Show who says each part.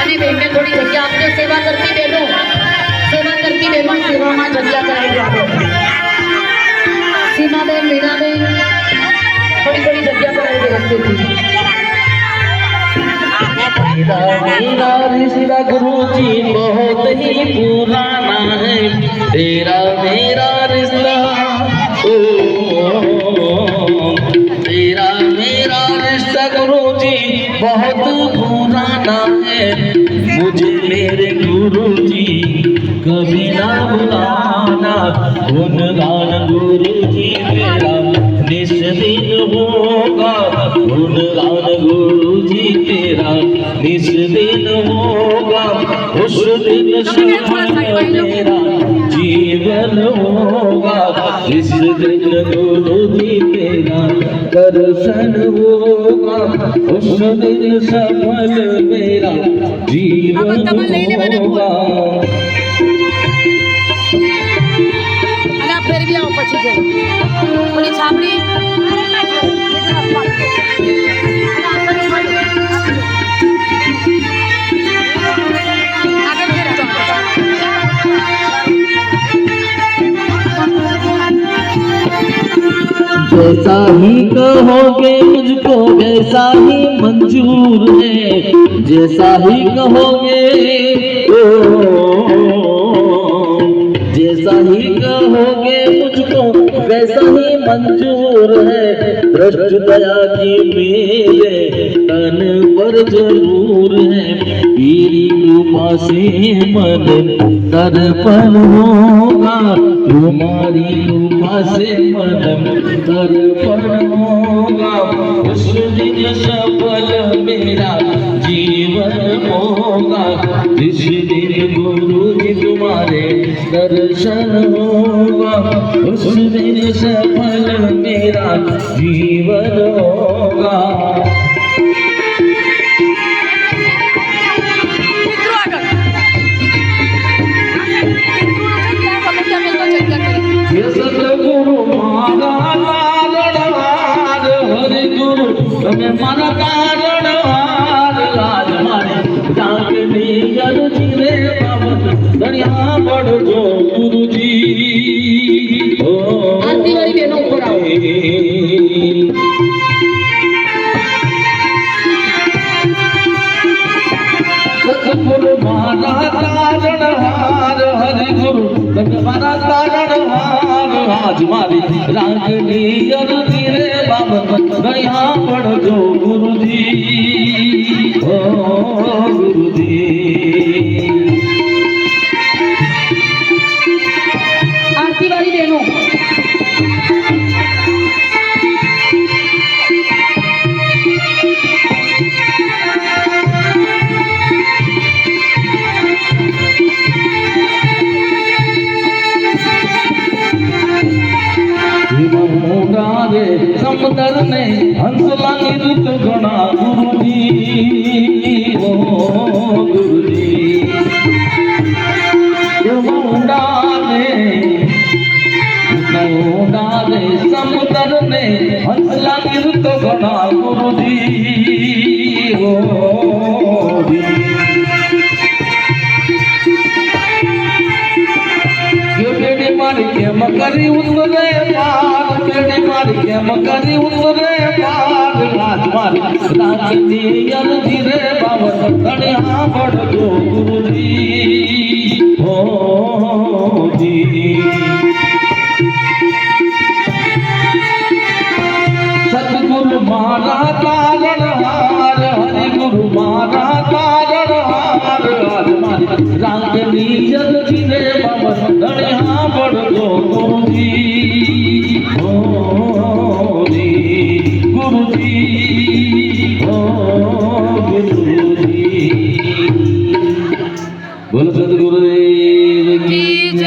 Speaker 1: અને બેનને થોડી જગ્યા આપજો સેવા કરતી બહેનો સેવા કરતી બહેનો સેવામાં જગ્યા કરાવી આપો સીમાબેન મીનાબેન થોડી થોડી જગ્યા કરાવી દે વચ્ચેથી
Speaker 2: मेरा मेरा रिश्ता गुरु जी बहुत ही पुराना है तेरा मेरा बहुत पुराना है। मुझे मेरे गुरु जी कभी ना भुलाना गुणगान गुरु जी मेरा निस दिन होगा। गुणगान गुरु जी तेरा निस दिन होगा। उस दिन मेरा जीवन होगा। इस दिन दर्शन होगा उस दिन सफल मेरा जीवन होगा
Speaker 3: અને આ ફેરવી આવો પછી જઈ ઓલી છાપડી
Speaker 2: जैसा ही कहोगे मुझको, वैसा ही मंजूर है। जैसा ही कहोगे, ओ, जैसा ही कहोगे मुझको, वैसा ही मंजूर है। दृष्ट दया की मेरे तन पर ज़रूर है। तेरी कृपा से मन दर्पण होगा तुम्हारी कृपा से मन दर्पण होगा। उस दिन सफल मेरा जीवन होगा। जिस दिन गुरु जी तुम्हारे दर्शन होगा, उस दिन सफल मेरा जीवन होगा। મારા કારણ હાર હરે ગુરુ મારા કારણ હાર આજ રે બાબત દયા પડજો ગુરુજી ઓ ગુરુજી
Speaker 1: पुकारे समदर
Speaker 2: ने हंसला निरुत गणा गुरु जी। ओ गुरु जी। समुदर ने हंसला निरुत गणा गुरु जी। ओ मकरी उन्दरे पा પેટી મારી કેમ કરી ઉરે પાર રાજ મારી રાખતી અરજી રે બાવર ધણ્યા પડતો ગુરુજી હો રાગની જગતી રે બાબત ધણ્યા પડતો ગુરુજી ઓ